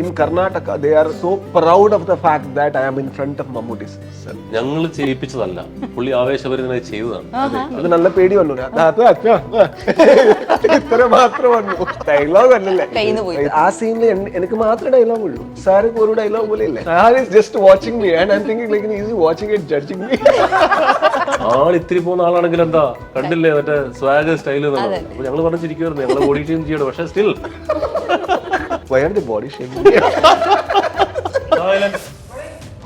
in Karnataka they are so proud of the fact that I am in front of Mammootty sir ഞങ്ങൾ ചെയ്യിപ്പിച്ചതല്ല. പുള്ളി ആവേശപരിതമായി ചെയ്തതാണ്. അത്. നല്ല പേടി വന്നു. ഇത്ര മാത്രം വന്നു. ഡയലോഗ് അല്ലല്ലേ. ആ സീനിൽ എനിക്ക് മാത്രമേ ഡയലോഗ് ഉള്ളൂ. സാർക്ക് ഒരു ഡയലോഗ് പോലെ ഇല്ലേ? Sir is just watching me and I thinking like is watching it judging me ആൾ ഇത്തിരി പോകുന്ന ആളാണെങ്കിൽ എന്താ? കണ്ടില്ലേ? മറ്റേ സ്വാഗ് സ്റ്റൈൽ അപ്പൊ ഞങ്ങൾ പറഞ്ഞിരിക്കുവായിരുന്നു ഞങ്ങൾ ബോഡി ഷെയിം ചെയ്യണം. പക്ഷെ still are the body shaming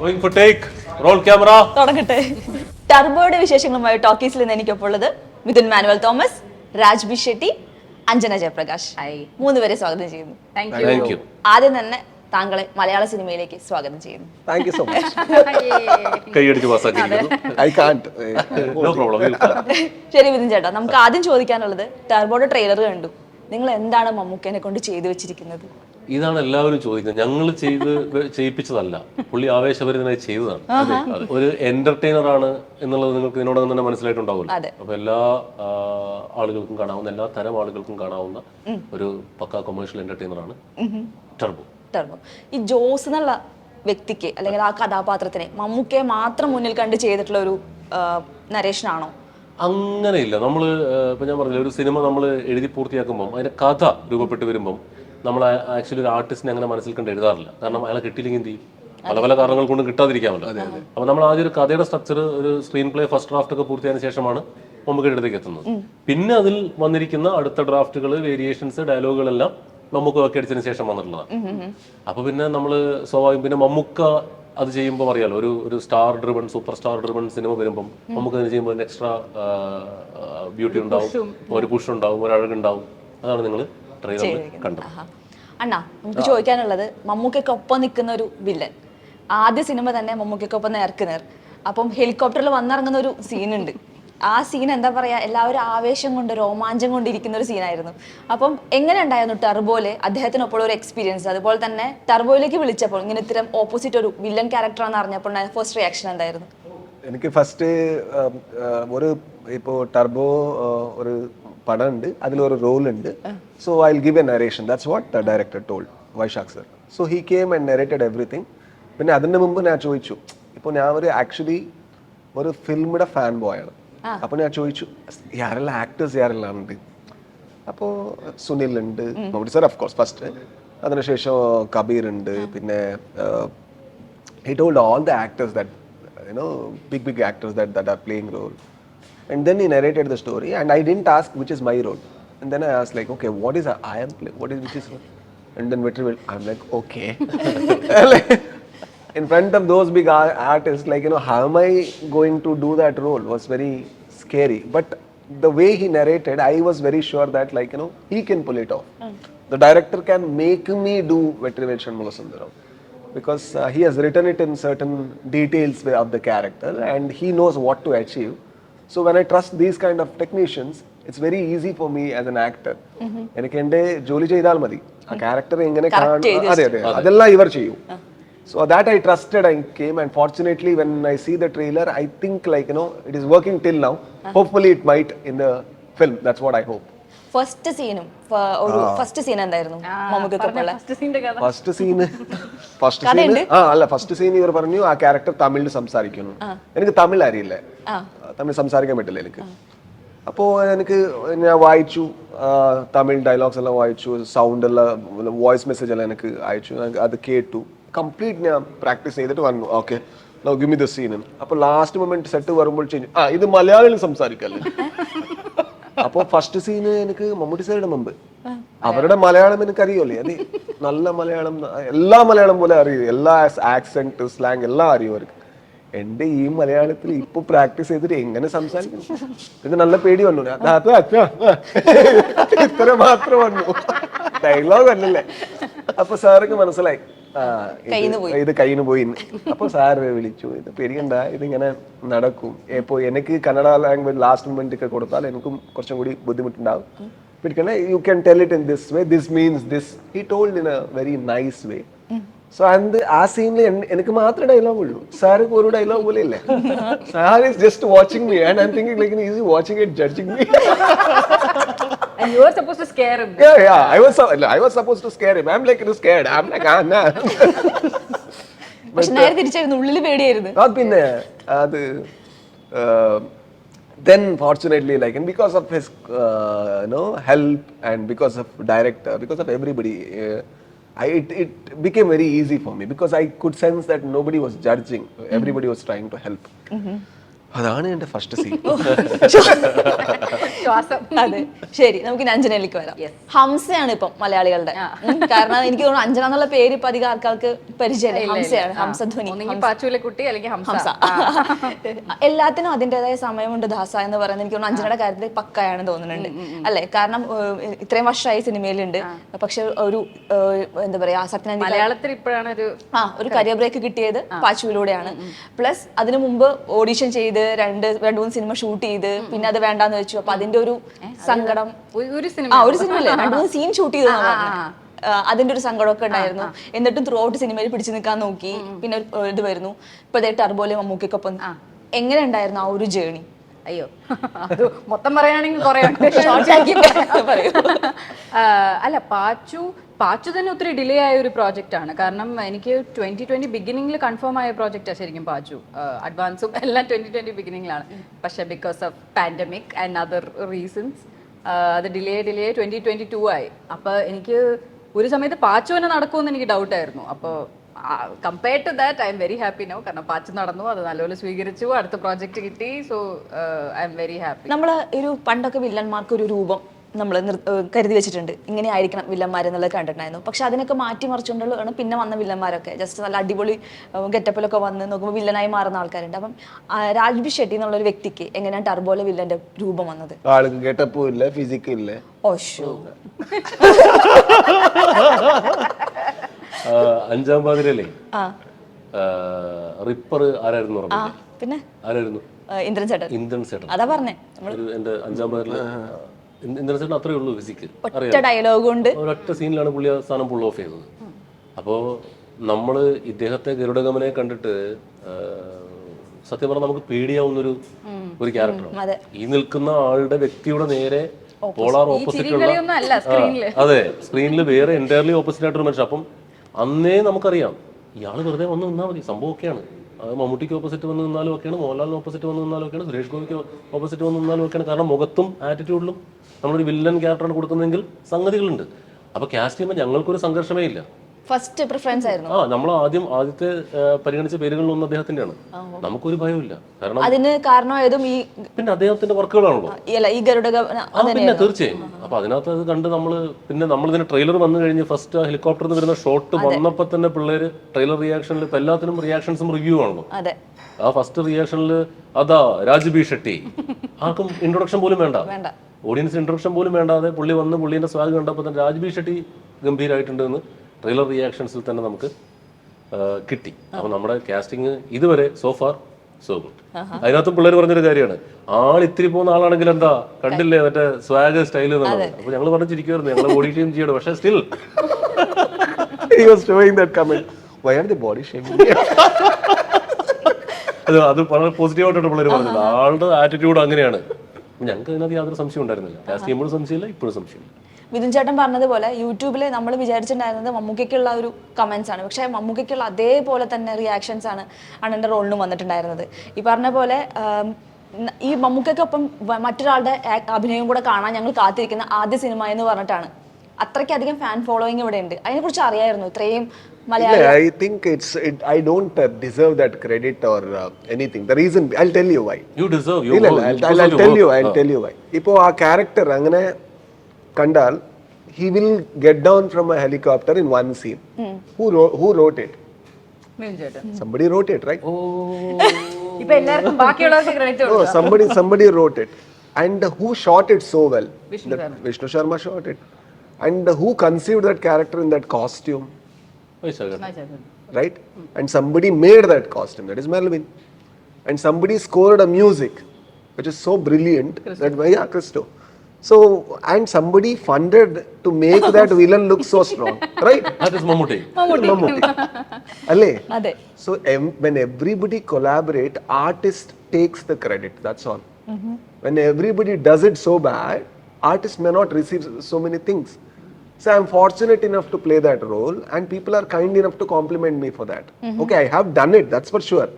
going for take roll camera തുടങ്ങട്ടെ. ടർബോയുടെ വിശേഷങ്ങളുമായി ടോക്കീസിൽ നിന്ന് എനിക്കൊപ്പുള്ളത് മിഥുൻ മാനുവൽ തോമസ് രാജ് ബി ഷെട്ടി അഞ്ജന ജയപ്രകാശ്. ആയി പേരെ സ്വാഗതം ചെയ്യുന്നു. താങ്ക് യു ആദ്യം തന്നെ താങ്കളെ മലയാള സിനിമയിലേക്ക് സ്വാഗതം ചെയ്യുന്നു. യു സോ മച്ച് കൈയടിച്ച് പാസ്സാക്കിയിരിക്കുന്നു ഐ കാണ്ട് നോ പ്രോബ്ലം ശരി മിഥുൻ ചേട്ടാ നമുക്ക് ആദ്യം ചോദിക്കാനുള്ളത് ടർബോയുടെ ട്രെയിലർ കണ്ടു. നിങ്ങൾ എന്താണ് മമ്മൂക്കേനെ കൊണ്ട് ചെയ്തു വെച്ചിരിക്കുന്നത്? ഇതാണ് എല്ലാവരും ചോദിക്കുന്നത്. ഞങ്ങൾ ചെയ്ത് ചെയ്യിപ്പിച്ചതല്ല. പുള്ളി ആവേശഭരിതനായി ചെയ്തതാണ്. ഒരു എന്റർടൈനർ ആണ് എന്നുള്ളത് നിങ്ങൾക്ക് ഇതിനോടൊന്നും തന്നെ മനസ്സിലായിട്ടുണ്ടാവുമല്ലോ. അതെ. അപ്പൊ എല്ലാ ആളുകൾക്കും കാണാവുന്ന എല്ലാ തരം ആളുകൾക്കും കാണാവുന്ന ഒരു പക്ക കൊമേഴ്ഷ്യൽ എന്റർടൈനർ ആണ് ടർബോ. ടർബോ. ഈ ജോസ് എന്നുള്ള വ്യക്തിക്ക് അല്ലെങ്കിൽ ആ കഥാപാത്രത്തിനെ മമ്മൂക്കയെ മാത്രം മുന്നിൽ കണ്ട് ചെയ്തിട്ടുള്ള ഒരു നരേഷനാണോ? അങ്ങനെയില്ല. നമ്മൾ ഇപ്പൊ ഞാൻ പറഞ്ഞില്ല ഒരു സിനിമ നമ്മൾ എഴുതി പൂർത്തിയാക്കുമ്പോൾ അതിന്റെ കഥ രൂപപ്പെട്ട് വരുമ്പം നമ്മൾ ആക്ച്വലി ഒരു ആർട്ടിസ്റ്റിനെ അങ്ങനെ മനസ്സിൽ കണ്ട് എഴുതാറില്ല. കാരണം അയാളെ കിട്ടിയില്ലെങ്കിൽ എന്ത് ചെയ്യും? പല പല കാരണങ്ങൾ കൊണ്ട് കിട്ടാതിരിക്കാമല്ലോ. അപ്പൊ നമ്മൾ ആദ്യം ഒരു കഥയുടെ സ്ട്രക്ചർ ഒരു സ്ക്രീൻ പ്ലേ ഫസ്റ്റ് ഡ്രാഫ്റ്റ് ഒക്കെ പൂർത്തിയായതിനു ശേഷമാണ് അടുത്തേക്ക് എത്തുന്നത്. പിന്നെ അതിൽ വന്നിരിക്കുന്ന അടുത്ത ഡ്രാഫ്റ്റുകൾ വേരിയേഷൻസ് ഡയലോഗുകളെല്ലാം മമ്മൂക്ക ഒക്കെ അടിച്ചതിന് ശേഷം വന്നിട്ടുള്ളതാണ് അപ്പൊ പിന്നെ നമ്മൾ സ്വാഭാവികം പിന്നെ മമ്മൂക്ക അത് ചെയ്യുമ്പോൾ അറിയാലോ ഒരു ഒരു star driven super star driven cinema വരുമ്പം നമുക്ക് അതിന് ചെയ്യുമ്പോൾ എക്സ്ട്രാ ബ്യൂട്ടി ഉണ്ടാവും ഒരു പുഷ് ഉണ്ടാവും ഒരു അഴകുണ്ടാവും. അതാണ് നിങ്ങൾ ട്രെയിലറിൽ കണ്ടു. അണ്ണാ നമുക്ക് ചോദിക്കാനുള്ളത് മമ്മൂക്കൊപ്പം നിൽക്കുന്ന ഒരു വില്ലൻ. ആദ്യ സിനിമ തന്നെ മമ്മൂക്കൊപ്പം നേർക്ക് നേർ അപ്പം ഹെലികോപ്റ്ററിൽ വന്നിറങ്ങുന്ന ഒരു സീനുണ്ട്. ആ സീൻ എന്താ പറയാ എല്ലാവരും ആവേശം കൊണ്ട് രോമാഞ്ചം കൊണ്ടിരിക്കുന്ന ഒരു സീനായിരുന്നു. അപ്പം എങ്ങനെ ഉണ്ടായിരുന്നു ടർബോയിൽ അദ്ദേഹത്തിനൊപ്പം ഒരു എക്സ്പീരിയൻസ് അതുപോലെ തന്നെ ടർബോയിലേക്ക് വിളിച്ചപ്പോൾ ഇങ്ങനെ ഇത്തരം ഓപ്പോസിറ്റ് ഒരു വില്ലൻ ക്യാരക്ടറാണെന്ന് അറിഞ്ഞപ്പോൾ ഫസ്റ്റ് റിയാക്ഷൻ എന്തായിരുന്നു? എനിക്ക് ഫസ്റ്റ് ഒരു ഇപ്പോൾ ടർബോ ഒരു പടം ഉണ്ട് അതിലൊരു റോൾ ഉണ്ട് so I give a narration that's what the director told Vysakh sir so he came and narrated everything പിന്നെ അതിന്റെ മുമ്പ് ഞാൻ ചോദിച്ചു ഇപ്പോൾ ഞാൻ ഒരു ആക്ച്വലി ഒരു ഫിലിമിയുടെ ഫാൻ ബോയാണ് അപ്പോൾ ഞാൻ ചോദിച്ചു ആരെല്ലാം ആക്ടേഴ്സ് ആരെല്ലാം ഉണ്ട് അപ്പോൾ സുനിൽ ഉണ്ട് Mammootty sir of course first അതിനുശേഷം കബീർ ഉണ്ട് പിന്നെ he told all the actors that you know big big actors that that are playing role and then he narrated the story and i didn't ask which is my role. And then i asked like okay what is i am? Play what is which is role? and then will i'm like okay. In front of those big artists like you know how am i going to do that role was very scary. But the way he narrated i was very sure that like you know he can pull it off. The director can make me do Vetrivel Shanmugasundaram because uh, he has written it in certain details of the character and he knows what to achieve. So when I trust these kind of technicians it's very easy for me as an actor എനിക്ക് എന്റെ ജോലി ചെയ്താൽ മതി. ആ character എങ്ങനെ ചെയ്ത് അതെ അതെ അതെല്ലാം ഇവർ ചെയ്യും. So that I trusted I came and fortunately when I see the trailer I think like you know it is working till now hopefully it might in the film that's what I hope first സീനും ഒരു first scene എന്തായിരുന്നു മമ്മൂക്കൊക്കെ first scene first scene ആ അല്ല first scene ഇവർ പറഞ്ഞു ആ character തമിഴിൽ സംസാരിക്കുന്നു. എനിക്ക് തമിഴ് അറിയില്ല. തമിഴ് സംസാരിക്കാൻ പറ്റില്ല എനിക്ക്. അപ്പോൾ എനിക്ക് ഞാൻ വായിച്ചു തമിഴ് ഡയലോഗ്സ് എല്ലാം വായിച്ചു സൗണ്ട് എല്ലാം വോയിസ് മെസ്സേജ് എല്ലാം എനിക്ക് അയച്ചു ഞാൻ അത് കേട്ടു. കംപ്ലീറ്റ് ഞാൻ പ്രാക്ടീസ് ചെയ്തിട്ട് വന്നു. Okay give me the scene അപ്പോൾ ലാസ്റ്റ് മൊമെന്റ് സെറ്റ് വരുമ്പോൾ ചേഞ്ച് ആ ഇത് മലയാളികൾ സംസാരിക്കല്ലേ? അപ്പോ ഫസ്റ്റ് സീന് എനിക്ക് മമ്മൂട്ടി സാറുടെ മുമ്പ്. അവരുടെ മലയാളം എനിക്ക് അറിയുമല്ലേ അതെ നല്ല മലയാളം എല്ലാ മലയാളം പോലെ അറിയും. എല്ലാ ആക്സെന്റ് സ്ലാങ് എല്ലാം അറിയും അവർക്ക്. എന്റെ ഈ മലയാളത്തിൽ ഇപ്പൊ പ്രാക്ടീസ് ചെയ്തിട്ട് എങ്ങനെ സംസാരിക്കും? നല്ല പേടി വന്നു. അത് ഇത്ര മാത്രം വന്നു. ഡയലോഗ് അല്ലല്ലേ? അപ്പൊ സാർക്ക് മനസ്സിലായി. ഇത് കയ്യിന്ന് പോയി. ഇത് അപ്പൊ സാറ് വിളിച്ചു ഇത് പേടിക്കണ്ട ഇതിങ്ങനെ നടക്കും. ഇപ്പോ എനിക്ക് കന്നഡ ലാംഗ്വേജ് ലാസ്റ്റ് മൊമെന്റ് ഒക്കെ കൊടുത്താൽ എനിക്കും കുറച്ചും കൂടി ബുദ്ധിമുട്ടുണ്ടാവും. പേടിക്കണ്ട you can tell it in this way this means this he told in a very nice way so അത് ആ സീനിൽ എനിക്ക് മാത്രമേ ഡയലോഗ് ഉള്ളൂ. സാർക്ക് ഒരു ഡയലോഗ് പോലെ ഇല്ല? Sir is just watching me and I thinking like is watching it judging me you were supposed to scare him. Yeah, yeah. I was I was supposed to scare him. I'm like scared. I'm like, ah, nah. പക്ഷെ നേരെ തിരിച്ചായിരുന്നു ഉള്ളിൽ പേടിയായിരുന്നു Not പിന്നെ അത് uh, then fortunately like and because of his uh, you know help and because of director because of everybody uh, I, it, it became very easy for me because I could sense that nobody was judging everybody was trying to help അതാണ് എന്റെ first scene ശ്വാസം. അതെ. ശരി നമുക്ക് ഇനി അഞ്ജനയിലേക്ക് വരാം. ഹംസയാണ് ഇപ്പം മലയാളികളുടെ. ഉം, കാരണം എനിക്ക് തോന്നുന്നു അഞ്ജന എന്നുള്ള പേര് ഇപ്പൊ അധികം ആൾക്കാർക്ക് പരിചയമില്ല. ഹംസയാണ്. ഹംസധ്വനി ഒന്നെങ്കിൽ പാച്ചുവിലെ കുട്ടി അല്ലെങ്കിൽ ഹംസ. ഹംസ. എല്ലാത്തിനും അതിന്റെതായ സമയമുണ്ട് ദാസ എന്ന് പറയുന്നത്. എനിക്ക് തോന്നുന്നു അഞ്ജനയുടെ കാര്യത്തിൽ പക്കയാണ് തോന്നുന്നുണ്ട്. അല്ലെ? കാരണം ഏഹ്, ഇത്രയും വർഷമായി സിനിമയിലുണ്ട്. പക്ഷെ ഒരു ഏഹ്, എന്താ പറയാ സത്യനന്ദി മലയാളത്തിൽ ഇപ്പോഴാണ് ഒരു ആ ഒരു കരിയർ ബ്രേക്ക് കിട്ടിയത് പാച്ചുവിലൂടെയാണ്. പ്ലസ് അതിനു മുമ്പ് ഓഡിഷൻ ചെയ്ത് രണ്ട് രണ്ട് മൂന്ന് സിനിമ ഷൂട്ട് ചെയ്ത് പിന്നെ അത് വേണ്ടാന്ന് വെച്ചു. അപ്പൊ അതിന്റെ ഒരു സങ്കടം. ഒരു- സിനിമ ഒരു സിനിമ അല്ലേ രണ്ട് മൂന്ന് സീൻ ഷൂട്ട് ചെയ്തു അതിന്റെ ഒരു സങ്കടമൊക്കെ ഉണ്ടായിരുന്നു. എന്നിട്ടും ത്രൂ ഔട്ട് സിനിമയിൽ പിടിച്ചു നിൽക്കാൻ നോക്കി. പിന്നെ ഇത് വരുന്നു. ഇപ്പൊ അതേ ടർബോലെ മമ്മൂക്കൊപ്പം എങ്ങനെ ഉണ്ടായിരുന്നു ആ ഒരു ജേണി അയ്യോ അത് മൊത്തം പറയുകയാണെങ്കിൽ കുറെ അല്ല പാച്ചു പാച്ചു തന്നെ ഒത്തിരി ഡിലേ ആയ ഒരു പ്രോജക്റ്റ് ആണ്. കാരണം എനിക്ക് ട്വന്റി ട്വന്റി ബിഗിനിങ്ങിൽ കൺഫേം ആയ പ്രോജക്റ്റാണ് ശരിക്കും പാച്ചു. അഡ്വാൻസും എല്ലാം ട്വന്റി ട്വന്റി ബിഗിനിങ്ങിലാണ് പക്ഷെ because of pandemic and other reasons അത് delay delay twenty twenty two ആയി. അപ്പൊ എനിക്ക് ഒരു സമയത്ത് പാച്ചു തന്നെ നടക്കുമെന്ന് എനിക്ക് ഡൗട്ടായിരുന്നു അപ്പോൾ compared to that I'm very happy no കാരണം പാച്ച് നടന്നു അത് നല്ലപോലെ സ്വീകരിച്ചു അടുത്ത പ്രോജക്റ്റ് കിട്ടി. So I'm very happy നമ്മൾ ഒരു പണ്ടൊക്കെ വില്ലന്മാർക്ക് ഒരു രൂപം നമ്മൾ കരുതി വെച്ചിട്ടുണ്ട്. ഇങ്ങനെ ആയിരിക്കണം വില്ലന്മാർ എന്നുള്ളത് കണ്ടിട്ടുണ്ടായിരുന്നു. പക്ഷെ അതിനൊക്കെ മാറ്റി മറിച്ചുകൊണ്ടുള്ളതാണ് പിന്നെ വന്ന വില്ലന്മാരൊക്കെ. ജസ്റ്റ് നല്ല അടിപൊളി ഗെറ്റപ്പിലൊക്കെ വന്ന് നോക്കുമ്പോൾ വില്ലനായി മാറുന്ന ആൾക്കാരുണ്ട്. അപ്പം രാജ്ബി ഷെട്ടി എന്നുള്ള ഒരു വ്യക്തിക്ക് എങ്ങനെയാണ് ടർബോലെ വില്ലന്റെ രൂപം വന്നത്? ആൾക്ക് ഗെറ്റപ്പും ഇല്ല ഫിസിക്കും ഇല്ല. ഓഷോ അഞ്ചാം പാതിരല്ലേ ആ. റിപ്പർ ആരായിരുന്നു പിന്നെ? ആരായിരുന്നു? ഇന്ദ്രൻ ചേട്ടൻ. ഇന്ദ്രൻ ചേട്ടൻ. അതാ പറഞ്ഞേ. ഒരു എന്റെ അഞ്ചാം പാതിരിൽ ഇന്ദ്രൻ ചേട്ടൻ അത്രേ ഉള്ളൂ ഫിസിക്ക് ഒറ്റ ഡയലോഗ് കൊണ്ട് ഒരൊറ്റ സീനിലാണ് പുള്ളി ആ ഓഫ് ചെയ്തത്. അപ്പോൾ നമ്മൾ ഇദ്ദേഹത്തെ ഗരുഡഗമനെ കണ്ടിട്ട് സത്യം പറഞ്ഞാൽ നമുക്ക് പേടിയാവുന്ന ഒരു ക്യാരക്ടറാണ് അതെ. ഈ നിൽക്കുന്ന ആളുടെ വ്യക്തിയുടെ നേരെ പോളാർ ഓപ്പോസിറ്റ് ഉള്ള അതെ സ്ക്രീനിൽ വേറെ എന്റയർലി ഓപ്പോസിറ്റ് ആയിട്ടൊരു മനുഷ്യൻ. അപ്പം അന്നേ നമുക്കറിയാം. ഇയാൾ വെറുതെ വന്ന് നിന്നാൽ മതി. സംഭവം ഒക്കെയാണ് അത് മമ്മൂട്ടിക്ക് ഓപ്പോസിറ്റ് വന്ന് നിന്നാലും ഒക്കെയാണ് മോഹൻലാലിന് ഓപ്പോസിറ്റ് വന്ന് നിന്നാലും ഒക്കെയാണ് സുരേഷ് ഗോപിക്ക് ഓപ്പോസിറ്റ് വന്ന് നിന്നാലും ഒക്കെയാണ്. കാരണം മുഖത്തും ആറ്റിറ്റ്യൂഡിലും നമ്മളൊരു വില്ലൻ ക്യാരക്ടറാണ് കൊടുക്കുന്നതെങ്കിൽ സംഗതികളുണ്ട്. അപ്പോൾ കാസ്റ്റ് ചെയ്യുമ്പോൾ ഞങ്ങൾക്കൊരു സംഘർഷമേ ഇല്ല. ഫസ്റ്റ് പ്രിഫറൻസ് ആയിരുന്നു. ആ നമ്മൾ ആദ്യം ആദ്യത്തെ പരിഗണിച്ച പേരുകളിലൊന്നും അദ്ദേഹത്തിന്റെയാണ് നമുക്കൊരു ഭയമില്ല കാരണം അതിന് കാരണമായതും ഈ പിന്നെ അദ്ദേഹത്തിന്റെ വർക്കുകളാണല്ലോ. അല്ല ഈ ഗരുഡ പിന്നെ തീർച്ചയായും. അപ്പൊ അതിനകത്ത് അത് കണ്ട് നമ്മൾ പിന്നെ നമ്മൾ ഇതിന്റെ ട്രെയിലർ വന്നു കഴിഞ്ഞ് ഫസ്റ്റ് ഹെലികോപ്റ്ററിൽ നിന്ന് വരുന്ന ഷോട്ട് വന്നപ്പോ തന്നെ പിള്ളേര് ട്രെയിലർ റിയാക്ഷനിൽ ഇപ്പൊ എല്ലാത്തിനും റിയാക്ഷൻസും റിവ്യൂ ആണല്ലോ. അതെ. ആ ഫസ്റ്റ് റിയാക്ഷനിൽ അതാ രാജ്ബി ഷെട്ടി. ആർക്കും ഇൻട്രൊഡക്ഷൻ പോലും വേണ്ട. വേണ്ട. ഓഡിയൻസ് ഇൻട്രൊഡക്ഷൻ പോലും വേണ്ടാതെ പുള്ളി വന്ന് പുള്ളിന്റെ സ്വാഗ് കണ്ടപ്പോൾ തന്നെ രാജ്ബി ഷെട്ടി ഗംഭീരമായിട്ടുണ്ട് എന്ന് ട്രെയിലർ റിയാക്ഷൻസിൽ തന്നെ നമുക്ക് കിട്ടി. അപ്പൊ നമ്മുടെ കാസ്റ്റിംഗ് ഇതുവരെ സോ ഫാർ സോ ഗുഡ് അതിനകത്തും പിള്ളേർ പറഞ്ഞൊരു കാര്യമാണ്. ആൾ ഇത്തിരി പോകുന്ന ആളാണെങ്കിൽ എന്താ കണ്ടില്ലേ മറ്റേ സ്വാഗ് സ്റ്റൈൽ എന്നുള്ളത് അപ്പൊ ഞങ്ങൾ പറഞ്ഞിരിക്കുവായിരുന്നു ഞങ്ങൾ ബോഡി ഷെയിം ചെയ്യണം. പക്ഷെ സ്റ്റിൽ ബോഡി? അത് അത് വളരെ പോസിറ്റീവായിട്ടാണ് പിള്ളേർ പറഞ്ഞത്. ആളുടെ ആറ്റിറ്റ്യൂഡ് അങ്ങനെയാണ്. ഞങ്ങൾക്ക് അതിനകത്ത് യാതൊരു സംശയം ഉണ്ടായിരുന്നില്ല. കാസ്റ്റ് ചെയ്യുമ്പോഴും സംശയമില്ല ഇപ്പോഴും സംശയമില്ല. മിഥുൻ ചേട്ടൻ പറഞ്ഞതുപോലെ യൂട്യൂബിൽ നമ്മൾ വിചാരിച്ചിട്ടുണ്ടായിരുന്നത് മമ്മൂക്കയ്ക്കുള്ള ഒരു കമൻസ് ആണ് പക്ഷേ മമ്മൂക്കയ്ക്കുള്ള അതേപോലെ തന്നെ റിയാക്ഷൻസ് ആണ് അണ്ണന്റെ റോളിനും വന്നിട്ടുണ്ടായിരുന്നത് ഈ പറഞ്ഞ പോലെ ഈ മമ്മൂക്കയ്ക്കൊപ്പം മറ്റൊരാളുടെ അഭിനയം കൂടെ കാണാൻ ഞങ്ങൾ കാത്തിരിക്കുന്ന ആദ്യ സിനിമ എന്ന് പറഞ്ഞിട്ടാണ് അത്രയ്ക്കധികം ഫാൻ ഫോളോയിങ് ഇവിടെ ഉണ്ട് അതിനെക്കുറിച്ച് അറിയായിരുന്നു ഇത്രയും Malayalam Yeah, I think it's it, I don't uh, deserve that credit or uh, anything. The reason I'll tell you why. You deserve you ഇല്ല, ഇല്ല, I'll, I'll, I'll tell you, I'll tell you why. ഇപ്പോ ആ character അങ്ങനെ കണ്ടാൽ he will get down from a helicopter in one scene. Who wrote, who wrote it? ചേട്ടൻ Somebody wrote it, right? ഇപ്പൊ എല്ലാവർക്കും ബാക്കിയുള്ളവർക്ക് credit No, somebody somebody wrote it. And who shot it so well? Vishnu That Sharma. Vishnu Sharma shot it. And who conceived that character in that costume? right? And somebody made that costume, that is Melvin. And somebody scored a music, which is so brilliant that yeah, Christo. So, and somebody funded to make that villain look so strong, right? That is Mamute. Mamute. Ale. Alle. So, em, when everybody collaborate, artist takes the credit, that's all. Mm-hmm. When everybody does it so bad, artist may not receive so many things. So, I'm fortunate enough to play that role and people are kind enough to compliment me for that. Mm-hmm. Okay, I have done it, that's for sure.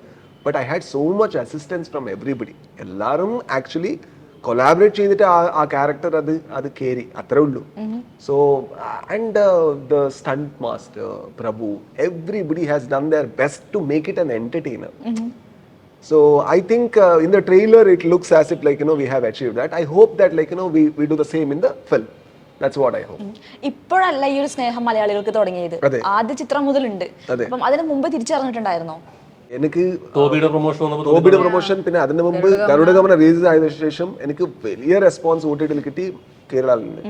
But I had so much assistance from everybody. Allarum actually... collaborate ചെയ്തിട്ട് ആ ആ character അത് അത് കയറി അത്രേ ഉള്ളൂ so and the stunt master Prabhu everybody has done their best to make it an entertainer So I think uh, in the trailer it looks as if like you know we have achieved that. I hope that like you know we, we do the same in the film. That's what I hope. ഇപ്പോഴല്ല ഈ ഒരു സ്നേഹം മലയാളികൾക്ക് തുടങ്ങിയത്. ആദ്യ ചിത്രം മുതലുണ്ട്. അപ്പം അതിന് മുമ്പ് തിരിച്ചറിഞ്ഞിട്ടുണ്ടായിരുന്നോ എനിക്ക് ടോബിയുടെ പ്രൊമോഷൻ വന്നപ്പോൾ ടോബിയുടെ പ്രൊമോഷൻ പിന്നെ അതിന് മുമ്പ് ഗരുഡഗമന റിലീസ് ആയതിനു ശേഷം എനിക്ക് വലിയ റെസ്പോൺസ് ഒ ടി ടിയിൽ കിട്ടി കേരളയിൽ നിന്ന്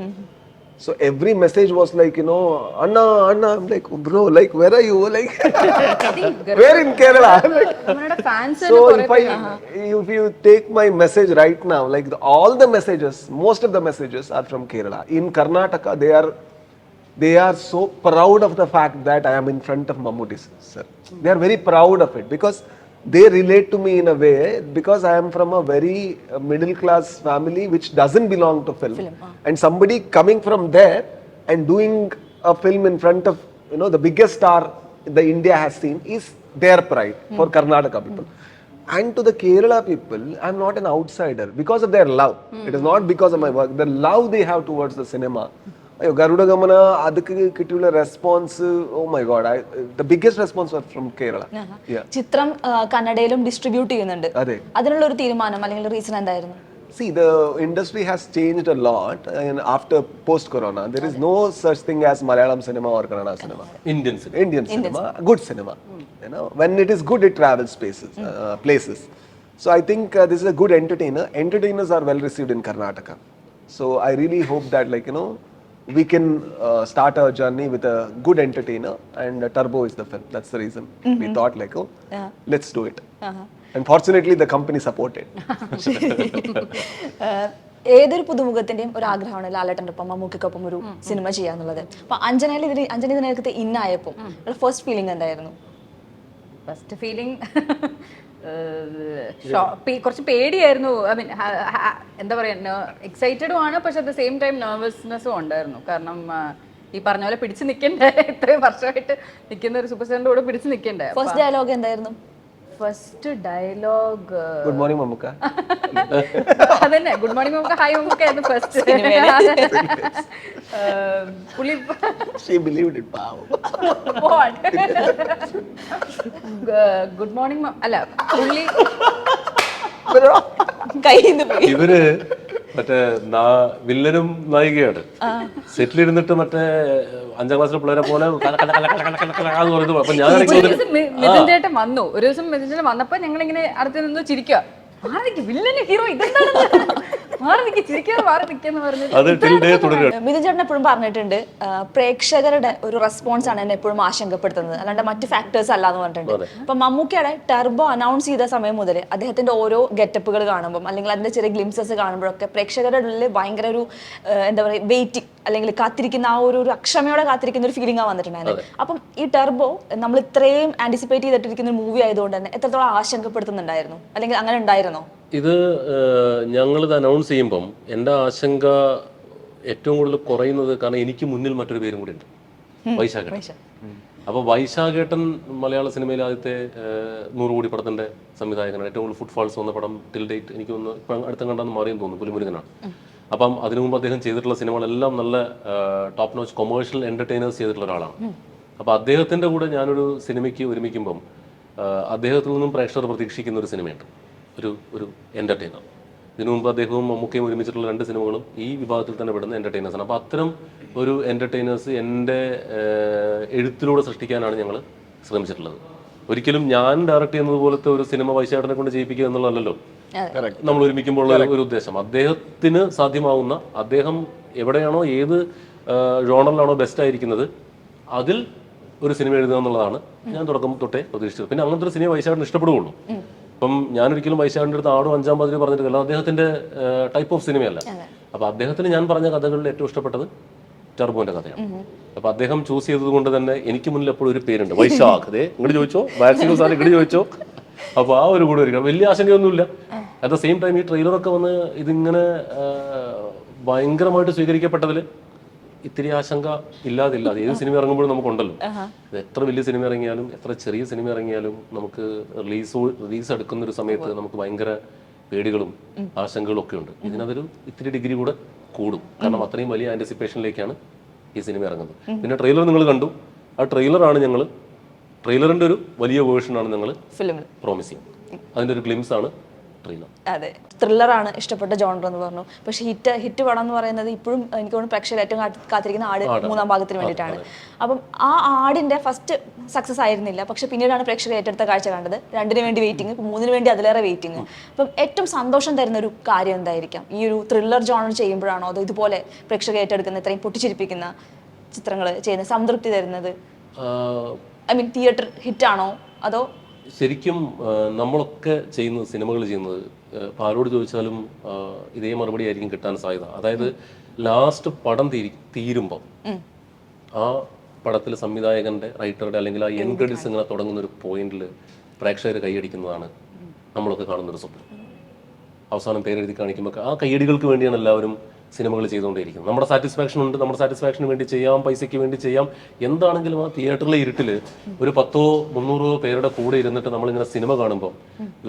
so every message was like you know അണ്ണ അണ്ണ like bro like where are you like where in Kerala നമ്മുടെ fans So if I, if you take my message right now, like the, all the messages, most of the messages are from Kerala. In Karnataka, they are, they are so proud of the fact that I am in front of Mammootty sir. They are very proud of it because they relate to me in a way because I am from a very uh, middle class family which doesn't belong to film. Ah. And somebody coming from there and doing a film in front of you know the biggest star the India has seen is their pride hmm. for Karnataka people. Hmm. And to the Kerala people, I'm not an outsider because of their love. Hmm. It is not because of my work. The love they have towards the cinema. അയ്യോ ഗരുഡഗമന അതൊക്കെ കിട്ടിയുള്ള response oh my god the biggest response from Kerala ചിത്രം കന്നഡയിലും distribute ചെയ്യുന്നുണ്ട്. അതെ. അതിനുള്ള ഒരു തീരുമാനം അല്ലെങ്കിൽ റീസൺ എന്തായിരുന്നു? See the industry has change a lot after post corona there is no such thing as Malayalam cinema or Kannada cinema Indian Indian cinema good cinema when it is good it travel spaces places so I think this a good entertainer entertainers are well received in Karnataka so I really hope that like you know we can uh, start our journey with a good entertainer, and uh, Turbo is the film. That's the reason we thought, like, oh, Yeah. let's do it. And fortunately, the company supported. ഏഹ് ഏതൊരു പുതുമുഖത്തിന്റെയും ഒരു ആഗ്രഹമാണ് ലാലേട്ടന്റെ ഒപ്പം മമ്മൂക്കൊപ്പം ഒരു cinema ചെയ്യാന്നുള്ളത് അപ്പൊ അഞ്ജനയിൽ ഇതിൽ അഞ്ജന ഇതിനകത്ത് ഇന്നായപ്പോൾ ഫസ്റ്റ് ഫീലിംഗ് എന്തായിരുന്നു ഫസ്റ്റ് ഫീലിംഗ് കുറച്ച് പേടിയായിരുന്നു. ഐ മീൻ എന്താ പറയുക എക്സൈറ്റഡും ആണ് പക്ഷെ അറ്റ് ദ സെയിം ടൈം നെർവസ്നെസ്സും ഉണ്ടായിരുന്നു. കാരണം ഈ പറഞ്ഞ പോലെ പിടിച്ചു നിൽക്കണ്ടേ ഇത്രയും വർഷമായിട്ട് നിൽക്കുന്ന ഒരു സൂപ്പർ സ്റ്റാറിന്റെ കൂടെ പിടിച്ചു നിൽക്കണ്ടേ ഫസ്റ്റ് ഡയലോഗ് എന്തായിരുന്നു? First dialogue good morning Mammukka അതന്നെ. Good morning Mammukka hi Mammukka ആയിരുന്നു ഫസ്റ്റ് പുള്ളി she believed it. What good morning അല്ല പുള്ളി കയ്യിൽ നിന്ന് ഇവർ മറ്റേ വില്ലനും നായികയാണ്. സെറ്റിലിരുന്നിട്ട് മറ്റേ അഞ്ചാം ക്ലാസ്സിലെ പിള്ളേരെ പോലെ എന്ന് പറയുന്നത് അപ്പൊ ഞാൻ മിഥുൻ ചേട്ടൻ വന്നു. ഒരു ദിവസം മിഥുൻ ചേട്ടൻ വന്നപ്പോ ഞങ്ങൾ ഇങ്ങനെ അടുത്ത് നിന്ന് ചിരിക്കുക വില്ലന് ഹീറോ ഇതെന്താണ് മാറി നിൽക്കുക ചിരിക്കാതെ മാറി നിൽക്കാന്ന് പറഞ്ഞിട്ട് അത് ടിൽ ഡേ തുടരുകയാണ് മിഥുൻ ചേട്ടൻ എപ്പോഴും പറഞ്ഞിട്ടുണ്ട് പ്രേക്ഷകരുടെ ഒരു റെസ്പോൺസ് ആണ് എന്നെ എപ്പോഴും ആശങ്കപ്പെടുത്തുന്നത്. അല്ലാണ്ട് മറ്റ് ഫാക്ടേഴ്സ് അല്ല എന്ന് പറഞ്ഞിട്ടുണ്ട്. അപ്പൊ മമ്മൂക്കയുടെ ടെർബോ അനൗൺസ് ചെയ്ത സമയം മുതൽ അദ്ദേഹത്തിന്റെ ഓരോ ഗെറ്റപ്പുകൾ കാണുമ്പോൾ അല്ലെങ്കിൽ അതിന്റെ ചെറിയ ഗ്ലിംസസ് കാണുമ്പോഴൊക്കെ പ്രേക്ഷകരുടെ ഉള്ളിൽ ഭയങ്കര ഒരു എന്താ പറയുക വെയിറ്റിംഗ് അല്ലെങ്കിൽ കാത്തിരിക്കുന്ന ആ ഒരു ഒരു അക്ഷമയോടെ കാത്തിരിക്കുന്ന ഒരു ഫീലിംഗ് ആ വന്നിട്ടുണ്ടായിരുന്നു. അപ്പം ഈ ടെർബോ നമ്മൾ ഇത്രയും ആന്റിസിപ്പേറ്റ് ചെയ്തിട്ടിരിക്കുന്ന ഒരു മൂവി ആയതുകൊണ്ട് തന്നെ എത്രത്തോളം ആശങ്കപ്പെടുത്തുന്നുണ്ടായിരുന്നു? അല്ലെങ്കിൽ അങ്ങനെ ഉണ്ടായിരുന്നോ? ഇത് ഞങ്ങളിത് അനൗൺസ് ചെയ്യുമ്പം എന്റെ ആശങ്ക ഏറ്റവും കൂടുതൽ കുറയുന്നത് കാരണം എനിക്ക് മുന്നിൽ മറ്റൊരു പേരും കൂടി ഉണ്ട് വൈശാഖേട്ടൻ. അപ്പോൾ വൈശാഖേട്ടൻ മലയാള സിനിമയിലെ ആദ്യത്തെ നൂറ് കോടി പടത്തിന്റെ സംവിധായകനാണ്. ഏറ്റവും കൂടുതൽ ഫുട്ഫാൾസ് വന്ന പടം ടിൽ ഡേറ്റ് എനിക്ക് ഒന്ന് ഇപ്പം അടുത്ത കണ്ടെന്ന് മാറിയെന്ന് തോന്നുന്നു പുലിമുരുകനാണ്. അപ്പം അതിനു മുമ്പ് അദ്ദേഹം ചെയ്തിട്ടുള്ള സിനിമകളെല്ലാം നല്ല ടോപ്പ് നോച്ച് കൊമേഴ്ഷ്യൽ എന്റർടൈനേഴ്സ് ചെയ്തിട്ടുള്ള ഒരാളാണ്. അപ്പോൾ അദ്ദേഹത്തിന്റെ കൂടെ ഞാനൊരു സിനിമയ്ക്ക് ഒരുമിക്കുമ്പം അദ്ദേഹത്തിൽ നിന്നും പ്രേക്ഷകർ പ്രതീക്ഷിക്കുന്ന ഒരു സിനിമയുണ്ട്. ഒരു ഒരു എന്റർടൈനർ ഇതിനു മുമ്പ് അദ്ദേഹവും മമ്മൂക്കയും ഒരുമിച്ചിട്ടുള്ള രണ്ട് സിനിമകളും ഈ വിഭാഗത്തിൽ തന്നെ പെടുന്ന എന്റർടൈനേഴ്സ് ആണ്. അപ്പോൾ അത്തരം ഒരു എന്റർടൈനേഴ്സ് എന്റെ എഴുത്തിലൂടെ സൃഷ്ടിക്കാനാണ് ഞങ്ങൾ ശ്രമിച്ചിട്ടുള്ളത്. ഒരിക്കലും ഞാൻ ഡയറക്റ്റ് ചെയ്യുന്നത് പോലത്തെ ഒരു സിനിമ വൈശാഖനെ കൊണ്ട് ചെയ്യിപ്പിക്കുക എന്നുള്ളതല്ലോ നമ്മൾ ഒരുമിക്കുമ്പോൾ ഉള്ള ഒരു ഉദ്ദേശം. അദ്ദേഹത്തിന് സാധ്യമാവുന്ന അദ്ദേഹം എവിടെയാണോ ഏത് ജോണറിലാണോ ബെസ്റ്റ് ആയിരിക്കുന്നത് അതിൽ ഒരു സിനിമ എഴുതുക എന്നുള്ളതാണ് ഞാൻ തുടക്കം തൊട്ടേ പ്രതീക്ഷിച്ചത്. പിന്നെ അങ്ങനത്തെ ഒരു സിനിമ വൈശാഖിന് ഇഷ്ടപ്പെടുകയുള്ളൂ. ഇപ്പം ഞാനൊരിക്കലും വൈശാഖിന്റെ അടുത്ത് ആടും അഞ്ചാം പതിരി പറഞ്ഞിട്ടില്ല. അദ്ദേഹത്തിന്റെ ടൈപ്പ് ഓഫ് സിനിമയല്ല അപ്പൊ അദ്ദേഹത്തിന് ഞാൻ പറഞ്ഞ കഥകളിൽ ഏറ്റവും ഇഷ്ടപ്പെട്ടത് ടർബോന്റെ കഥയാണ്. അപ്പൊ അദ്ദേഹം ചൂസ് ചെയ്തത് കൊണ്ട് തന്നെ എനിക്ക് മുന്നിൽ എപ്പോഴും ഒരു പേരുണ്ട്. വൈശാഖ്. അതെ ഇങ്ങോട്ട് ചോദിച്ചോ? വാക്സിൻ സാറിന് ഇങ്ങോട്ട് ചോദിച്ചോ? അപ്പൊ ആ ഒരു കൂടെ വരിക വലിയ ആശങ്കയൊന്നുമില്ല. അറ്റ് ദ സെയിം ടൈം ഈ ട്രെയിലറൊക്കെ വന്ന് ഇതിങ്ങനെ ഭയങ്കരമായിട്ട് സ്വീകരിക്കപ്പെട്ടതിൽ ഇത്തിരി ആശങ്ക ഇല്ലാതില്ല. അത് ഏത് സിനിമ ഇറങ്ങുമ്പോഴും നമുക്കുണ്ടല്ലോ. എത്ര വലിയ സിനിമ ഇറങ്ങിയാലും എത്ര ചെറിയ സിനിമ ഇറങ്ങിയാലും നമുക്ക് റിലീസ് റിലീസ് എടുക്കുന്ന ഒരു സമയത്ത് നമുക്ക് ഭയങ്കര പേടികളും ആശങ്കകളും ഒക്കെ ഉണ്ട്. ഇതിനതൊരു ഇത്തിരി ഡിഗ്രി കൂടെ കൂടും. കാരണം അത്രയും വലിയ ആന്റിസിപ്പേഷനിലേക്കാണ് ഈ സിനിമ ഇറങ്ങുന്നത് പിന്നെ ട്രെയിലർ നിങ്ങൾ കണ്ടു. ആ ട്രെയിലറാണ് ഞങ്ങൾ ട്രെയിലറിന്റെ ഒരു വലിയ വേർഷനാണ് ഞങ്ങൾ ചെയ്യുന്നത്. അതിന്റെ ഒരു ഗ്ലിംസ് ആണ് ട്രെയിലർ അതെ ത്രില്ലറാണ് ഇഷ്ടപ്പെട്ട ജോണർ എന്ന് പറഞ്ഞു. പക്ഷെ ഹിറ്റ് ഹിറ്റ് പടം എന്ന് പറയുന്നത് ഇപ്പോഴും എനിക്ക് തോന്നുന്നു പ്രേക്ഷകർ ഏറ്റവും കാത്തിരിക്കുന്ന ആട് മൂന്നാം ഭാഗത്തിന് വേണ്ടിയിട്ടാണ്. അപ്പം ആ ആടിന്റെ ഫസ്റ്റ് സക്സസ് ആയിരുന്നില്ല. പക്ഷെ പിന്നീടാണ് പ്രേക്ഷകർ ഏറ്റെടുത്ത കാഴ്ച കണ്ടത് രണ്ടിന് വേണ്ടി വെയിറ്റിംഗ് മൂന്നിന് വേണ്ടി അതിലേറെ വെയിറ്റിംഗ് അപ്പം ഏറ്റവും സന്തോഷം തരുന്ന ഒരു കാര്യം എന്തായിരിക്കാം? ഈ ഒരു ത്രില്ലർ ജോണർ ചെയ്യുമ്പോഴാണോ അതോ ഇതുപോലെ പ്രേക്ഷകർ ഏറ്റെടുക്കുന്ന ഇത്രയും പൊട്ടിച്ചിരിപ്പിക്കുന്ന ചിത്രങ്ങൾ ചെയ്യുന്ന സംതൃപ്തി തരുന്നത്? ഐ മീൻ തിയേറ്റർ ഹിറ്റാണോ അതോ ശരിക്കും നമ്മളൊക്കെ ചെയ്യുന്നത് സിനിമകൾ ചെയ്യുന്നത് ഇപ്പം ആരോട് ചോദിച്ചാലും ഇതേ മറുപടി ആയിരിക്കും കിട്ടാൻ സാധ്യത. അതായത് ലാസ്റ്റ് പടം തീരി തീരുമ്പം ആ പടത്തിൽ സംവിധായകന്റെ റൈറ്ററുടെ അല്ലെങ്കിൽ ആ എൻ ക്രെഡിറ്റ്സ് ഇങ്ങനെ തുടങ്ങുന്ന ഒരു പോയിന്റിൽ പ്രേക്ഷകർ കൈയടിക്കുന്നതാണ് നമ്മളൊക്കെ കാണുന്ന ഒരു സ്വപ്നം. അവസാനം പേരെഴുതി കാണിക്കുമ്പോൾ ആ കൈയടികൾക്ക് വേണ്ടിയാണ് എല്ലാവരും സിനിമകൾ ചെയ്തുകൊണ്ടേയിരിക്കും നമ്മുടെ സാറ്റിസ്ഫാക്ഷൻ ഉണ്ട് നമ്മുടെ സാറ്റിസ്ഫാക്ഷന് വേണ്ടി ചെയ്യാം പൈസയ്ക്ക് വേണ്ടി ചെയ്യാം. എന്താണെങ്കിലും ആ തിയേറ്ററിലെ ഇരുട്ടിൽ ഒരു പത്തോ മുന്നൂറോ പേരുടെ കൂടെ ഇരുന്നിട്ട് നമ്മളിങ്ങനെ സിനിമ കാണുമ്പോൾ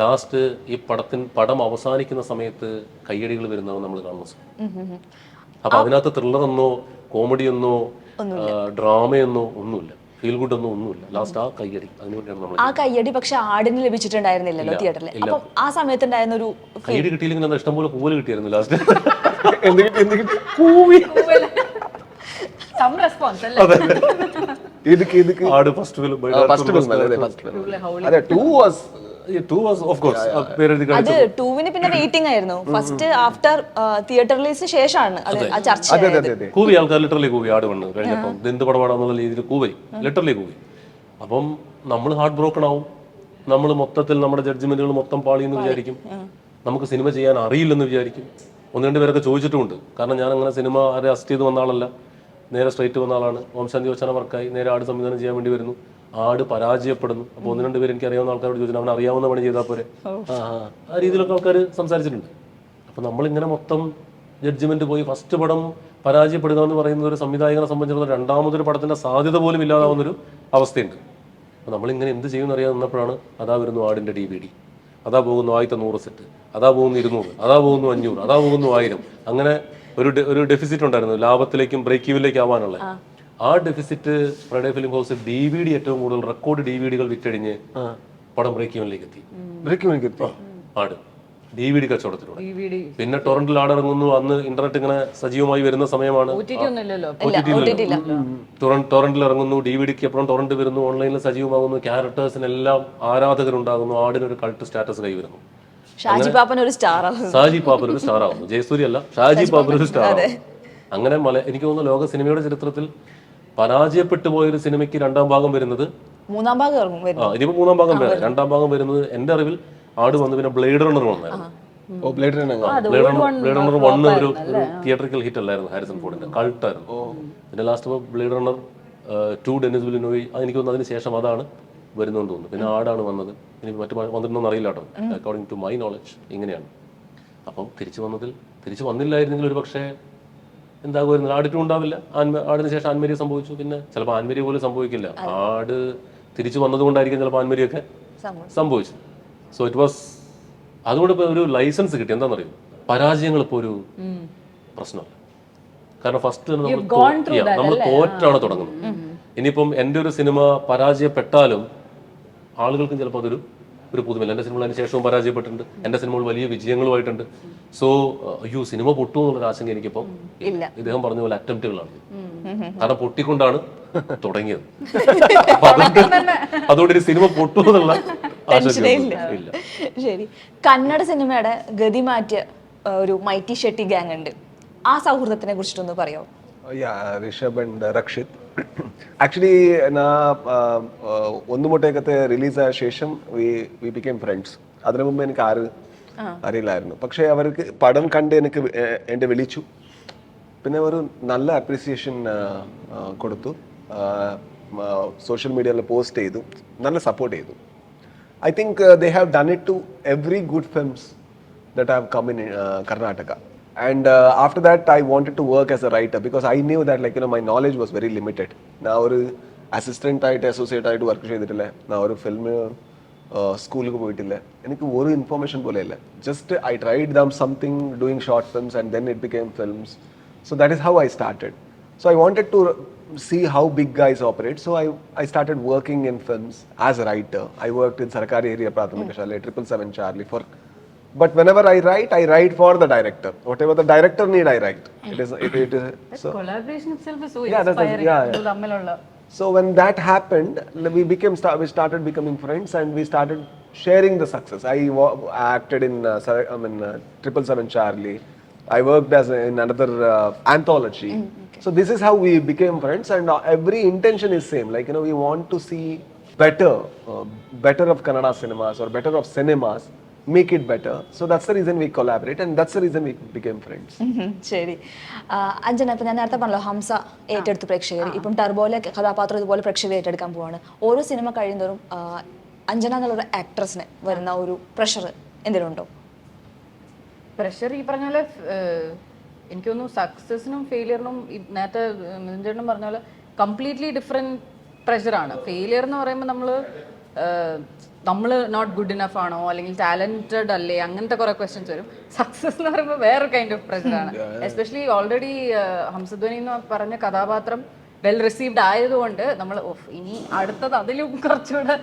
ലാസ്റ്റ് ഈ പടത്തിൻ പടം അവസാനിക്കുന്ന സമയത്ത് കയ്യടികൾ വരുന്നതാണ് നമ്മൾ കാണുന്നത് അപ്പൊ അതിനകത്ത് ത്രില്ലർ എന്നോ കോമഡി എന്നോ ഡ്രാമയെന്നോ ഒന്നുമില്ല. ഫീൽ ഗുഡ് ഒന്നും ഒന്നുമില്ല. ലാസ്റ്റ് ആ കയ്യടി. അതിനുവേണ്ടിയാണ് നമ്മൾ ആ കയ്യടി പക്ഷെ ആടിന് ലഭിച്ചിട്ടുണ്ടായിരുന്നില്ലല്ലോ തിയേറ്ററിൽ അപ്പം ആ സമയത്ത് ഉണ്ടായിരുന്ന ഒരു കയ്യടി കിട്ടിയില്ലെങ്കിൽ എന്താ ഇഷ്ടംപോലെ പൂവൽ കിട്ടിയായിരുന്നു ലാസ്റ്റ് ഫസ്റ്റ് ഫസ്റ്റ് ഫിലിം അതെ ടു വാസ് പേരെഴുതി അത് ടൂവിന് പിന്നെ വെയിറ്റിംഗ് ആയിരുന്നു. ഫസ്റ്റ് ആഫ്റ്റർ തിയേറ്റർ റിലീസിന് ശേഷമാണ് അത് ആ ചർച്ച അതെ അതെ അതെ കൂവി ആൾക്കാർ ലിറ്ററലി കൂവി ആട് വന്നു കഴിഞ്ഞപ്പോ എന്ത് പടമാണെന്നുള്ള രീതിയിൽ കൂവി. ലിറ്ററലി കൂവി. അപ്പം നമ്മൾ ഹാർട്ട് ബ്രോക്കൺ ആവും. നമ്മൾ മൊത്തത്തിൽ നമ്മുടെ ജഡ്ജ്മെന്റുകൾ മൊത്തം പാളിയെന്ന് വിചാരിക്കും. നമുക്ക് സിനിമ ചെയ്യാൻ അറിയില്ലെന്ന് വിചാരിക്കും. ഒന്ന് രണ്ട് പേരൊക്കെ ചോദിച്ചിട്ടുമുണ്ട്. കാരണം ഞാൻ അങ്ങനെ സിനിമ ആരെ അസിസ്റ്റ് ചെയ്ത് വന്ന ആളല്ല. നേരെ സ്ട്രൈറ്റ് വന്ന ആളാണ്. ഓം ശാന്തി വച്ചന വർക്കായി നേരെ ആട് സംവിധാനം ചെയ്യാൻ വേണ്ടി വരുന്നു. ആട് പരാജയപ്പെടുന്നു. അപ്പോൾ ഒന്ന് രണ്ട് പേര് എനിക്ക് അറിയാവുന്ന ആൾക്കാരോട് ചോദിച്ചു അവൻ അറിയാവുന്ന പണി ചെയ്താൽ പോരെ? ആ രീതിയിലൊക്കെ ആൾക്കാർ സംസാരിച്ചിട്ടുണ്ട്. അപ്പൊ നമ്മളിങ്ങനെ മൊത്തം ജഡ്ജ്മെന്റ് പോയി ഫസ്റ്റ് പടം പരാജയപ്പെടുക എന്ന് പറയുന്നത് ഒരു സംവിധായകനെ സംബന്ധിച്ചിടത്തോളം രണ്ടാമതൊരു പടത്തിന്റെ സാധ്യത പോലും ഇല്ലാതാവുന്ന ഇല്ലാതാവുന്നൊരു അവസ്ഥയുണ്ട്. അപ്പൊ നമ്മളിങ്ങനെ എന്ത് ചെയ്യുമെന്ന് അറിയാതെ നിന്നപ്പോഴാണ് അതാ വരുന്നു ആടിന്റെ ഡി വി ഡി. അതാ പോകുന്നു ആദ്യത്തെ നൂറ് സെറ്റ്. അതാ പോകുന്നു ഇരുന്നൂറ്. അതാ പോകുന്നു അഞ്ഞൂറ്. അതാ പോകുന്നു ആയിരം. അങ്ങനെ ഒരു ഒരു ഡെഫിസിറ്റ് ഉണ്ടായിരുന്നു. ലാഭത്തിലേക്കും ബ്രേക്ക് ഇവിലേക്കും ആവാനുള്ള. ആ deficit Friday film house D V D ഏറ്റവും കൂടുതൽ റെക്കോർഡ് ഡി വി ഡികൾ വിറ്റഴിഞ്ഞ് പടം ബ്രേക്ക് ഈവനിലേക്ക് എത്തി ബ്രേക്കിംഗ് എത്തി ആട്. ഡി വി ഡി കച്ചവടത്തിലൂടെ പിന്നെ ടൊറന്റിൽ ആടിറങ്ങുന്നു. അന്ന് ഇന്റർനെറ്റ് ഇങ്ങനെ സജീവമായി വരുന്ന സമയമാണ്. ടൊറന്റിൽ ഇറങ്ങുന്നു. ഡി വി ഡിക്ക് എപ്പോഴും ടൊറന്റ് വരുന്നു. ഓൺലൈനിൽ സജീവമാകുന്നു. ക്യാരക്ടേഴ്സിനെല്ലാം ആരാധകരുണ്ടാകുന്നു. ആടിനൊരു കൾട്ട് സ്റ്റാറ്റസ് കൈവരുന്നു ഷാജി പാപ്പൻ ഒരു സ്റ്റാർ ഷാജി പാപ്പൻ ഒരു സ്റ്റാർ ആവുന്നു. ജയസൂര്യ അല്ല. ഷാജി പാപ്പൻ ഒരു സ്റ്റാർ ആവുന്നു. അങ്ങനെ മല എനിക്ക് തോന്നുന്നു ലോക സിനിമയുടെ ചരിത്രത്തിൽ പരാജയപ്പെട്ടു പോയൊരു സിനിമയ്ക്ക് രണ്ടാം ഭാഗം വരുന്നത്? മൂന്നാം ഭാഗം ഇറങ്ങും ആ ഇനിയിപ്പോ മൂന്നാം ഭാഗം വരാം. രണ്ടാം ഭാഗം വരുന്നത് എന്റെ അറിവിൽ ആട് വന്ന് പിന്നെ ബ്ലേഡ് റണ്ണർ വന്നായിരുന്നു. ഓ Blade Runner Blade Runner Blade Runner one ഒരു തിയേറ്ററിക്കൽ ഹിറ്റ് അല്ലായിരുന്നു ഹാരിസൺ ഫോർഡിന്റെ. കൾട്ടായിരുന്നു. പിന്നെ last Blade Runner two Denis Villeneuve അത് എനിക്ക് തോന്നുന്നു അതിന് ശേഷം അതാണ് വരുന്നതെന്ന് തോന്നുന്നു. പിന്നെ ആടാണ് വന്നത്. ഇനി മറ്റു വന്നിട്ടുണ്ടോ അറിയില്ല കേട്ടോ. അക്കോർഡിംഗ് ടു മൈ നോളജ് ഇങ്ങനെയാണ്. അപ്പം തിരിച്ചു വന്നതിൽ തിരിച്ചു വന്നില്ലായിരുന്നെങ്കിൽ ഒരു പക്ഷേ എന്താകുമായിരുന്നു ആടിറ്റും ഉണ്ടാവില്ല. ആൻമ ആടിന് ശേഷം ആൻമേരി സംഭവിച്ചു. പിന്നെ ചിലപ്പോൾ ആൻമേരി പോലും സംഭവിക്കില്ല. ആട് തിരിച്ചു വന്നതുകൊണ്ടായിരിക്കും ചിലപ്പോൾ ആൻമേരിയൊക്കെ സംഭവിച്ചു. സംഭവിച്ചു. സോ ഇറ്റ് വാസ് അതുകൊണ്ട് ഇപ്പോൾ ഒരു ലൈസൻസ് കിട്ടി. എന്താണെന്നറിയോ പരാജയങ്ങൾ ഇപ്പോൾ ഒരു പ്രശ്നമല്ല. കാരണം ഫസ്റ്റ് നമ്മൾ നമ്മൾ തോറ്റാണ് തുടങ്ങുന്നത്. ഇനിയിപ്പം എന്റെ ഒരു സിനിമ പരാജയപ്പെട്ടാലും ആളുകൾക്കും ചിലപ്പോൾ അതൊരു ഒരു പുതുമയില്ല എന്റെ സിനിമകൾ അതിന് ശേഷവും പരാജയപ്പെട്ടിട്ടുണ്ട്. എന്റെ സിനിമകൾ വലിയ വിജയങ്ങളുമായിട്ടുണ്ട്. സോ അയ്യോ സിനിമ പൊട്ടു എന്നുള്ള ആശങ്ക എനിക്കിപ്പം ഇദ്ദേഹം പറഞ്ഞ പോലെ അറ്റംപ്റ്റുകളാണ്. കാരണം പൊട്ടിക്കൊണ്ടാണ് തുടങ്ങിയത്. അതുകൊണ്ട് ഒരു സിനിമ പൊട്ടു എന്നുള്ള ശരി. കന്നഡ സിനിമയുടെ ഗതി മാറ്റിയ ഒരു മൈറ്റി ഷെട്ടി ഗ്യാങ് ഉണ്ട്. ആ സൗഹൃദത്തിനെ കുറിച്ചിട്ടൊന്ന് പറയാമോ ഋഷഭ് ആൻഡ് രക്ഷിത്. ആക്ച്വലി നാ ഒന്നുമുട്ടേക്കത്തെ റിലീസായ ശേഷം ഫ്രണ്ട്സ് അതിനു മുമ്പ് എനിക്ക് ആര് അറിയില്ലായിരുന്നു. പക്ഷെ അവർക്ക് പടം കണ്ട് എനിക്ക് എന്റെ വിളിച്ചു. പിന്നെ ഒരു നല്ല അപ്രീസിയേഷൻ കൊടുത്തു. സോഷ്യൽ മീഡിയയിൽ പോസ്റ്റ് ചെയ്തു. നല്ല സപ്പോർട്ട് ചെയ്തു. I think they have done it to every good films that come in Karnataka and uh, after that i wanted to work as a writer because i knew that like you know my knowledge was very limited நான் ஒரு assistant ஆகிட்டு associate ஆகிட்டு work film நான் ஒரு film ஸ்கூலுக்கு போயிட்டில்ல எனக்கு ஒரு information போல இல்லை just I tried them something doing short short and then it became films so that is how I started so I wanted to see how big guys operate. So I, I started working in films as a writer. I worked in Sarkari Area Prathamika mm. Shale, 777 Charlie for but whenever I write, I write for the director. Whatever the director need, I write. It is. It, it is. So, collaboration itself is so yeah, inspiring. That's, yeah, yeah. So when that happened, we became we started becoming friends and we started sharing the success. I, acted in uh, I mean uh, Triple uh, Seven Charlie. I worked as a, in another uh, anthology. Mm, okay. So this is how we became friends, and uh, every intention is same. Like you know, we want to see better, uh, better of Kannada cinemas or better of cinemas Make it better so that's the reason we collaborate and that's the reason we became friends ശരി. അഞ്ജന ഇപ്പം ഞാൻ നേരത്തെ പറഞ്ഞല്ലോ ഹംസ ഏറ്റെടുത്ത് പ്രേക്ഷകർ. ഇപ്പം ടർബോയിലെ കഥാപാത്രം ഇതുപോലെ പ്രേക്ഷകർ ഏറ്റെടുക്കാൻ പോവാണ്. ഓരോ സിനിമ കഴിയുന്നതും അഞ്ജന എന്നുള്ളൊരു ആക്ട്രസിന് വരുന്ന ഒരു പ്രഷർ എന്തെങ്കിലും ഉണ്ടോ പ്രഷർ ഈ പറഞ്ഞ പോലെ എനിക്ക് തോന്നുന്നു സക്സസിനും ഫെയിലിയറിനും നേരത്തെ മിഥുൻചേട്ടനും പറഞ്ഞ പോലെ കംപ്ലീറ്റ്ലി ഡിഫറെന്റ് പ്രഷറാണ് ഫെയിലിയർ എന്ന് പറയുമ്പോൾ നമ്മൾ നമ്മൾ നോട്ട് ഗുഡ് ഇനഫ് ആണോ? അല്ലെങ്കിൽ ടാലന്റഡ് അല്ലേ? അങ്ങനത്തെ കുറെ ക്വസ്റ്റ്യൻസ് വരും. സക്സസ് എന്ന് പറയുമ്പോൾ വേറെ കൈൻഡ് ഓഫ് പ്രഷറാണ് എസ്പെഷ്യലി ഓൾറെഡി ഹംസധ്വനി എന്ന് പറഞ്ഞ കഥാപാത്രം വെൽ റിസീവ്ഡ് ആയതുകൊണ്ട് നമ്മൾ ഓഫ് ഇനി അടുത്തത് അതിലും കുറച്ചുകൂടെ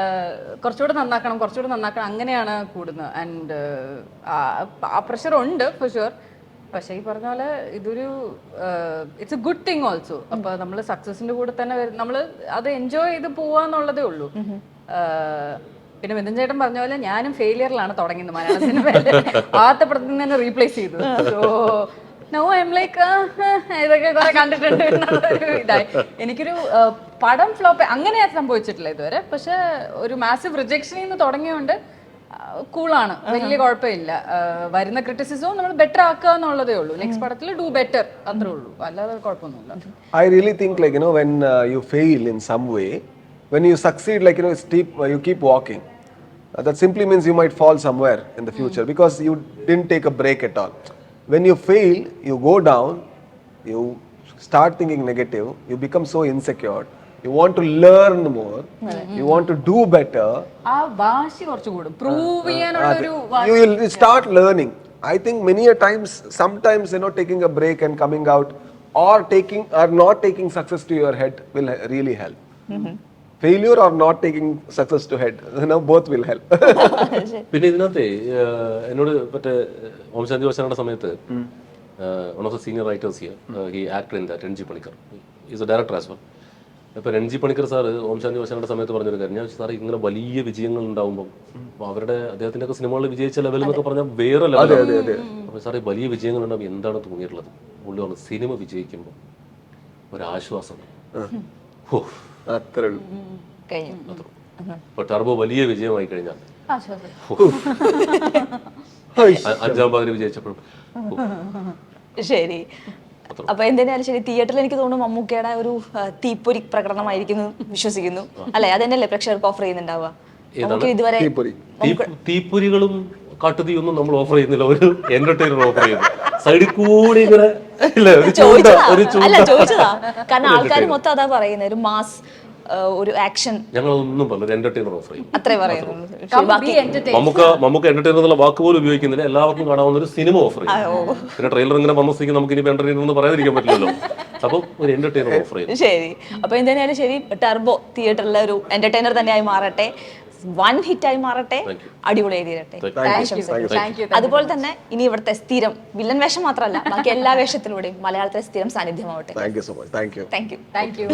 ആഹ്, കുറച്ചുകൂടെ നന്നാക്കണം കുറച്ചുകൂടെ നന്നാക്കണം. അങ്ങനെയാണ് കൂടുന്നത്. ആൻഡ് ആ പ്രഷർ ഉണ്ട് ഫോർ ഷുവർ പക്ഷേ ഈ പറഞ്ഞ പോലെ ഇതൊരു it's a good thing also അപ്പൊ നമ്മൾ സക്സസിന്റെ കൂടെ തന്നെ നമ്മൾ അത് എൻജോയ് ചെയ്ത് പോവാന്നുള്ളതേ ഉള്ളൂ. പിന്നെ മിഥുൻ ചേട്ടൻ പറഞ്ഞ പോലെ ഞാനും ഫെയിലിയറിലാണ് തുടങ്ങിയത് മലയാള സിനിമ ആദ്യത്തെ തന്നെ റീപ്ലേസ് ചെയ്തു. So no I M like ഇതൊക്കെ കുറെ കണ്ടിട്ടുണ്ട് ഇതായി. എനിക്കൊരു പടം ഫ്ലോപ്പ് അങ്ങനെ സംഭവിച്ചിട്ടില്ല ഇതുവരെ. പക്ഷെ ഒരു മാസീവ് റിജക്ഷനിൽ നിന്ന് തുടങ്ങിയോണ്ട് കൂളാണ് വലിയ കുഴപ്പമില്ല. വരുന്ന ക്രിറ്റിസിസവും നമ്മൾ ബെറ്റർ ആക്കുക എന്നുള്ളതേ ഉള്ളൂ. നെക്സ്റ്റ് പടത്തിൽ ഡു ബെറ്റർ അത്രേ ഉള്ളൂ. അല്ലാതെ കുഴപ്പമൊന്നുമില്ല. I really think like you know when you fail in some way, when you succeed, like, you know, steep, uh, you keep walking. Uh, that simply means you might fall somewhere in the future mm. because you didn't take a break at all. When you fail, you go down, you start thinking negative, you become so insecure. You want to learn more, mm-hmm. you want to do better. Uh, uh, you will start learning. I think many a times, sometimes, you know, taking a break and coming out or taking or not taking success to your head will really help. Mm-hmm. Or not not taking success to head both will will help. പിന്നെ ഇതിനകത്ത് എന്നോട് മറ്റേ ഓംശാന്തി ശാന്തി വശാനുള്ള സമയത്ത് one of the senior writers here he actor in that Renji Panicker. Is a director as well ഇപ്പൊ Renji Panicker sir Om Shanti Shanti വശാനുള്ള സമയത്ത് പറഞ്ഞൊരു കാര്യം ഞാൻ സാർ ഇങ്ങനെ വലിയ വിജയങ്ങൾ ഉണ്ടാവുമ്പോൾ അപ്പോൾ അവരുടെ അദ്ദേഹത്തിന്റെ ഒക്കെ സിനിമകളിൽ വിജയിച്ച ലെവൽ എന്നൊക്കെ പറഞ്ഞാൽ വേറെ ലെവലാണ് അപ്പോൾ ഈ വലിയ വിജയങ്ങൾ ഉണ്ടാവും എന്താണ് തോന്നിയിട്ടുള്ളത്? പറഞ്ഞു സിനിമ വിജയിക്കുമ്പോൾ ഒരാശ്വാസം. ഓ അത്രേ ഉള്ളൂ. കഴിഞ്ഞു. ഇപ്പോൾ ടർബോ വലിയ വിജയമായി കഴിഞ്ഞാൽ. അഞ്ചാം പാതിരി വിജയിച്ചപ്പോഴും. ശരി. അപ്പൊ എന്തിനാലും ശരി തിയേറ്ററിൽ എനിക്ക് തോന്നുന്നു മമ്മൂക്കയുടെ ഒരു തീപ്പൊരി പ്രകടനമായിരിക്കുന്നു വിശ്വസിക്കുന്നു. അല്ലെ? അതന്നെയല്ലേ പ്രേക്ഷകർക്ക് ഓഫർ ചെയ്യുന്നുണ്ടാവുക? നമുക്ക് ഇതുവരെ തീപ്പൊരികളും കാട്ടുതീയൊന്നും നമ്മൾ ഓഫർ ചെയ്യുന്നില്ല. ഒരു എന്റർടൈനർ ഓഫർ ചെയ്യുന്നു. സൈഡിൽ കൂടി ഇങ്ങനെ ചോദിച്ചതാ ഒരു ചൂണ്ട അല്ല ചോദിച്ചതാ. കാരണം ആൾക്കാർ മൊത്തം അതാ പറയുന്നത് ഒരു മാസ് ഒരു ആക്ഷൻ. ഞങ്ങളൊന്നും പറഞ്ഞു ഒരു എന്റർടൈനർ ഓഫർ ചെയ്യും അത്രേ. നമുക്ക് നമുക്ക് എന്റർടൈനർ എന്നുള്ള വാക്ക് പോലും ഉപയോഗിക്കുന്നില്ല. എല്ലാവർക്കും കാണാവുന്ന ഒരു സിനിമ ഓഫർ ചെയ്യും. പിന്നെ ട്രെയിലർ ഇങ്ങനെ വന്ന നമുക്ക് ഇനി എന്റർടൈനർ എന്ന് പറയാതിരിക്കാൻ പറ്റില്ലല്ലോ. അപ്പം ഒരു എന്റർടൈനർ ഓഫർ ചെയ്യും ശരി. അപ്പൊ എന്തായാലും ശരി ടർബോ തിയേറ്ററിലെ ഒരു എന്റർടൈനർ തന്നെയായി മാറട്ടെ. വൺ ഹിറ്റായി മാറട്ടെ അടിപൊളിയായി തീരട്ടെ ആശംസകൾ. താങ്ക് അതുപോലെ തന്നെ ഇനി ഇവിടുത്തെ സ്ഥിരം വില്ലൻ വേഷം മാത്രമല്ല ബാക്കി എല്ലാ വേഷത്തിലൂടെയും മലയാളത്തിലെ സ്ഥിരം സാന്നിധ്യമാവട്ടെ. Thank you thank you thank you